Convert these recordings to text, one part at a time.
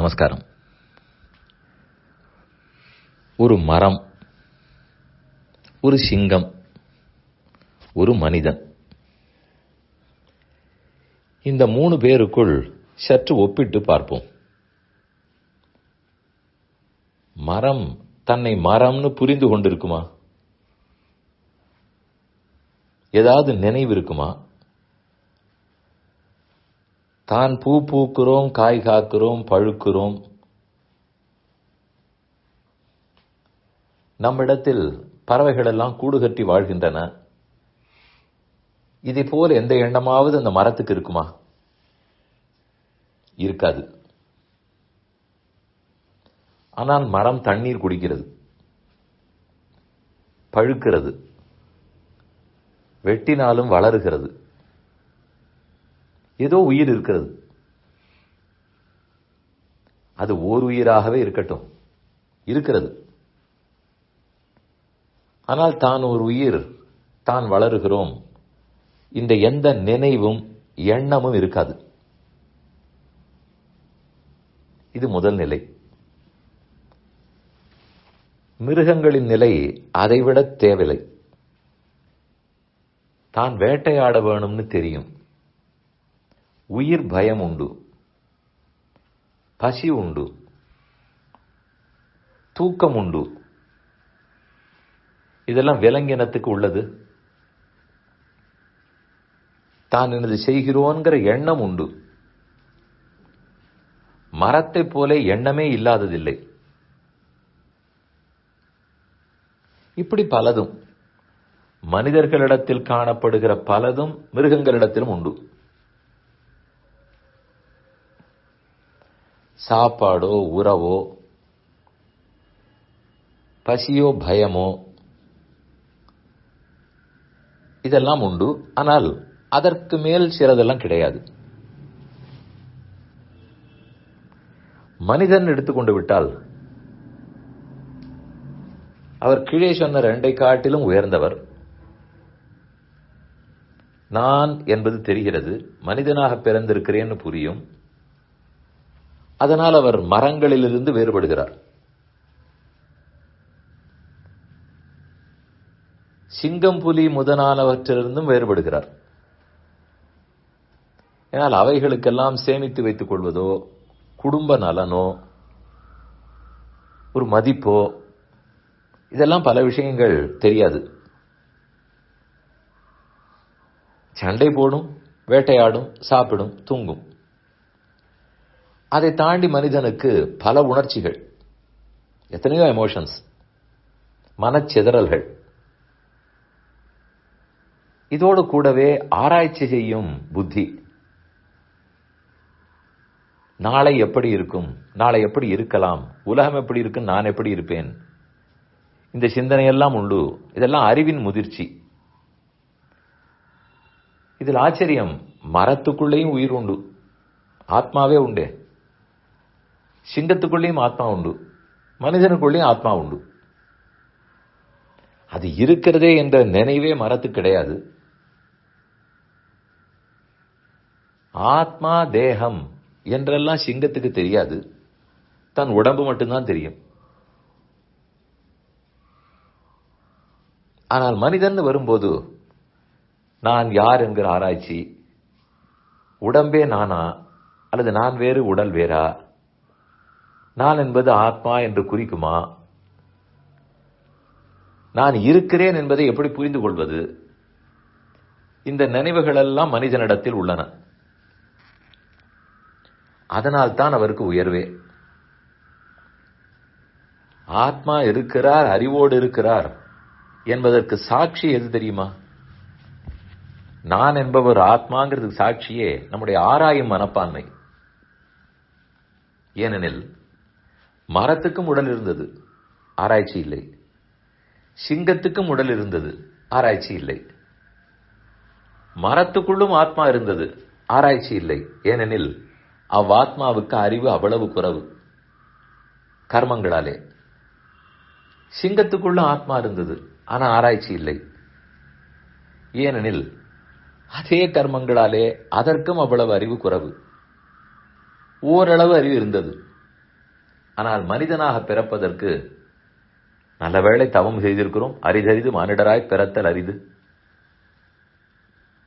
நமஸ்காரம். ஒரு மரம் ஒரு சிங்கம் ஒரு மனிதன். இந்த மூணு பேருக்குள் சற்று ஒப்பிட்டு பார்ப்போம். மரம் தன்னை மரம்னு புரிந்து கொண்டிருக்குமா? ஏதாவது நினைவு இருக்குமா? தான் பூ பூக்கிறோம் காய் காக்கிறோம் பழுக்கிறோம். நம்மிடத்தில் பறவைகள் எல்லாம் கூடு கட்டி வாழ்கின்றன. இதை போல் எந்த எண்ணமாவது அந்த மரத்துக்கு இருக்குமா? இருக்காது. ஆனால் மரம் தண்ணீர் குடிக்கிறது. பழுக்கிறது. வெட்டினாலும் வளருகிறது. ஏதோ உயிர் இருக்கிறது. அது ஓர் உயிராகவே இருக்கட்டும். இருக்கிறது. ஆனால் தான் ஒரு உயிர் தான் வளருகிறோம். இந்த எந்த நினைவும் எண்ணமும் இருக்காது. இது முதல் நிலை. மிருகங்களின் நிலை அதைவிட தேவையில்லை. தான் வேட்டையாட வேணும்னு தெரியும். உயிர் பயம் உண்டு. பசி உண்டு. தூக்கம் உண்டு. இதெல்லாம் விலங்கினத்துக்கு உள்ளது. தான் எனது செய்கிறோன்கிற எண்ணம் உண்டு. மரத்தை போல எண்ணமே இல்லாததில்லை. இப்படி பலதும் மனிதர்களிடத்தில் காணப்படுகிற பலதும் மிருகங்களிடத்திலும் உண்டு. சாப்பாடோ உறவோ பசியோ பயமோ இதெல்லாம் உண்டு. ஆனால் அதற்கு மேல் சிலதெல்லாம் கிடையாது. மனிதன் எடுத்துக்கொண்டு விட்டால் அவர் கீழே சொன்ன ரெண்டை காட்டிலும் உயர்ந்தவர். நான் என்பது தெரிகிறது. மனிதனாக பிறந்திருக்கிறேன்னு புரியும். அதனால் அவர் மரங்களிலிருந்து வேறுபடுகிறார். சிங்கம் புலி முதலானவற்றிலிருந்தும் வேறுபடுகிறார். ஏனால் அவைகளுக்கெல்லாம் சேமித்து வைத்துக் கொள்வதோ குடும்ப நலனோ ஒரு மதிப்போ இதெல்லாம் பல விஷயங்கள் தெரியாது. சண்டை போடும் வேட்டையாடும் சாப்பிடும் தூங்கும். அதை தாண்டி மனிதனுக்கு பல உணர்ச்சிகள். எத்தனையோ எமோஷன்ஸ் மனச்சிதறல்கள். இதோடு கூடவே ஆராய்ச்சி செய்யும் புத்தி. நாளை எப்படி இருக்கும்? நாளை எப்படி இருக்கலாம்? உலகம் எப்படி இருக்கும் நான் எப்படி இருப்பேன்? இந்த சிந்தனையெல்லாம் உண்டு. இதெல்லாம் அறிவின் முதிர்ச்சி. இதில் ஆச்சரியம் மரத்துக்குள்ளேயும் உயிர் உண்டு. ஆத்மாவே உண்டே. சிங்கத்துக்குள்ளேயும் ஆத்மா உண்டு. மனிதனுக்குள்ளேயும் ஆத்மா உண்டு. அது இருக்கிறதே என்ற நினைவே மரத்து கிடையாது. ஆத்மா தேகம் என்றெல்லாம் சிங்கத்துக்கு தெரியாது. தன் உடம்பு மட்டும்தான் தெரியும். ஆனால் மனிதன் வரும்போது நான் யார் என்கிற ஆராய்ச்சி உடம்பே நானா அல்லது நான் வேறு உடல் வேறா நான் என்பது ஆத்மா என்று குறிக்குமா? நான் இருக்கிறேன் என்பதை எப்படி புரிந்து கொள்வது? இந்த நினைவுகள் எல்லாம் மனிதனிடத்தில் உள்ளன. அதனால் தான் அவருக்கு உயர்வே. ஆத்மா இருக்கிறார் அறிவோடு இருக்கிறார் என்பதற்கு சாட்சி எது தெரியுமா? நான் என்பவர் ஆத்மாங்கிறதுக்கு சாட்சியே நம்முடைய ஆராயும் மனப்பான்மை. ஏனெனில் மரத்துக்கும் உடல் இருந்தது. ஆராய்ச்சி இல்லை. சிங்கத்துக்கும் உடல் இருந்தது. ஆராய்ச்சி இல்லை. மரத்துக்குள்ளும் ஆத்மா இருந்தது. ஆராய்ச்சி இல்லை. ஏனெனில் அவ்வாத்மாவுக்கு அறிவு அவ்வளவு குறைவு. கர்மங்களாலே. சிங்கத்துக்குள்ள ஆத்மா இருந்தது. ஆனால் ஆராய்ச்சி இல்லை. ஏனெனில் அதே கர்மங்களாலே அதற்கும் அவ்வளவு அறிவு குறைவு. ஓரளவு அறிவு இருந்தது. ஆனால் மனிதனாக பிறப்பதற்கு நல்ல வேளை தவம் செய்திருக்கிறோம். அரிதறிது மானிடராய் பிறத்தல் அரிது.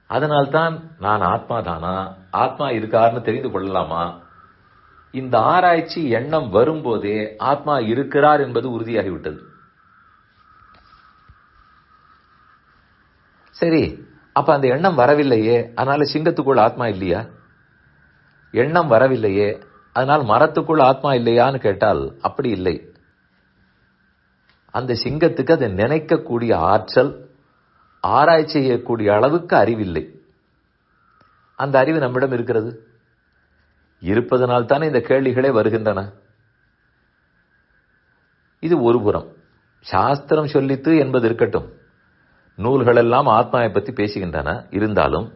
அதனால்தான் நான் ஆத்மா தானா? ஆத்மா இருக்காருன்னு தெரிந்து கொள்ளலாமா? இந்த ஆராய்ச்சி எண்ணம் வரும்போதே ஆத்மா இருக்கிறார் என்பது உறுதியாகிவிட்டது. சரி அப்ப அந்த எண்ணம் வரவில்லையே அதனால சிங்கத்துக்குள் ஆத்மா இல்லையா? எண்ணம் வரவில்லையே அதனால் மரத்துக்குள் ஆத்மா இல்லையான்னு கேட்டால் அப்படி இல்லை. அந்த சிங்கத்துக்கு அதை நினைக்கக்கூடிய ஆற்றல் ஆராய்ச்சி செய்யக்கூடிய அளவுக்கு அறிவில்லை. அந்த அறிவு நம்மிடம் இருக்கிறது. இருப்பதனால் தானே இந்த கேள்விகளே வருகின்றன. இது ஒரு புறம். சாஸ்திரம் சொல்லித்து என்பது இருக்கட்டும். நூல்கள் எல்லாம் ஆத்மாவை பற்றி பேசுகின்றன. இருந்தாலும்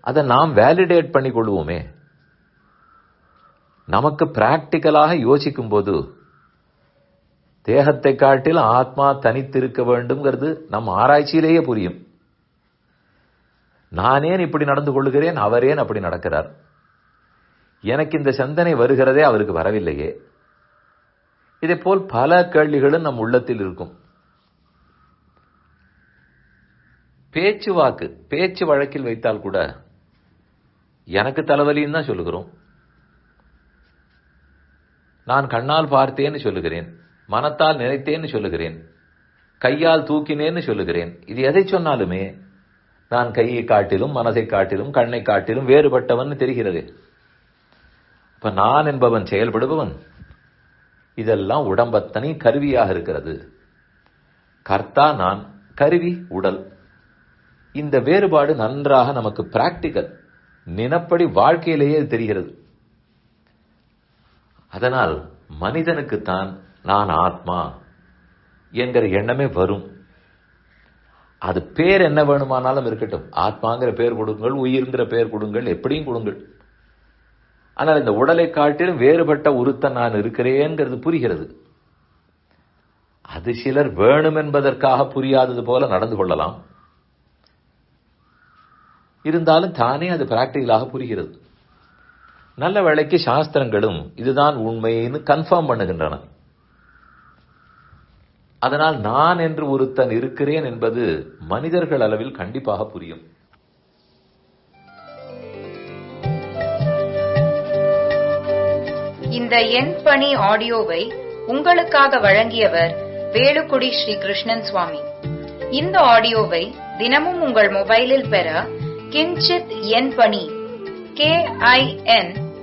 அதை நாம் வேலிடேட் பண்ணி கொள்வோமே நமக்கு பிராக்டிக்கலாக யோசிக்கும் போது தேகத்தை காட்டில் ஆத்மா தனித்திருக்க வேண்டும்ங்கிறது நம் ஆராய்ச்சியிலேயே புரியும். நானேன் இப்படி நடந்து கொள்கிறேன்? அவரேன் அப்படி நடக்கிறார்? எனக்கு இந்த சிந்தனை வருகிறதே அவருக்கு வரவில்லையே. இதே போல் பல கேள்விகளும் நம் உள்ளத்தில் இருக்கும். பேச்சு வாக்கு பேச்சு வழக்கில் வைத்தால் கூட எனக்கு தலைவலின்னு தான் சொல்லுகிறோம். நான் கண்ணால் பார்த்தேன்னு சொல்லுகிறேன் மனத்தால் நினைத்தேன்னு சொல்லுகிறேன் கையால் தூக்கினேன்னு சொல்லுகிறேன். இது எதை சொன்னாலுமே நான் கையை காட்டிலும் மனதை காட்டிலும் கண்ணை காட்டிலும் வேறுபட்டவன் தெரிகிறது. இப்ப நான் என்பவன் செயல்படுபவன். இதெல்லாம் உடம்பத்தனி கருவியாக இருக்கிறது. கர்த்தா நான் கருவி உடல். இந்த வேறுபாடு நன்றாக நமக்கு பிராக்டிக்கல் நினப்படி வாழ்க்கையிலேயே தெரிகிறது. அதனால் மனிதனுக்குத்தான் நான் ஆத்மா என்கிற எண்ணமே வரும். அது பேர் என்ன வேணுமானாலும் இருக்கட்டும். ஆத்மாங்கிற பேர் கொடுங்கள் உயிர்ங்கிற பேர் கொடுங்கள் எப்படியும் கொடுங்கள். ஆனால் இந்த உடலை காட்டிலும் வேறுபட்ட உருத்தன் நான் இருக்கிறேங்கிறது புரிகிறது. அது சிலர் வேணும் என்பதற்காக புரியாதது போல நடந்து கொள்ளலாம். இருந்தாலும் தானே அது பிராக்டிகலாக புரிகிறது. நல்ல வேலைக்கு சாஸ்திரங்களும் இதுதான் உண்மைன்னு கன்ஃபார்ம் பண்ணுகின்றன. அதனால் நான் என்று ஒருத்தன் இருக்கிறேன் என்பது மனிதர்கள் அளவில் கண்டிப்பாக புரியும். இந்த எண் பணி ஆடியோவை உங்களுக்காக வழங்கியவர் வேலுக்குடி ஸ்ரீ கிருஷ்ணன் சுவாமி. இந்த ஆடியோவை தினமும் உங்கள் மொபைலில் பெற கிஞ்சித் எண் பணி கே ஐ என்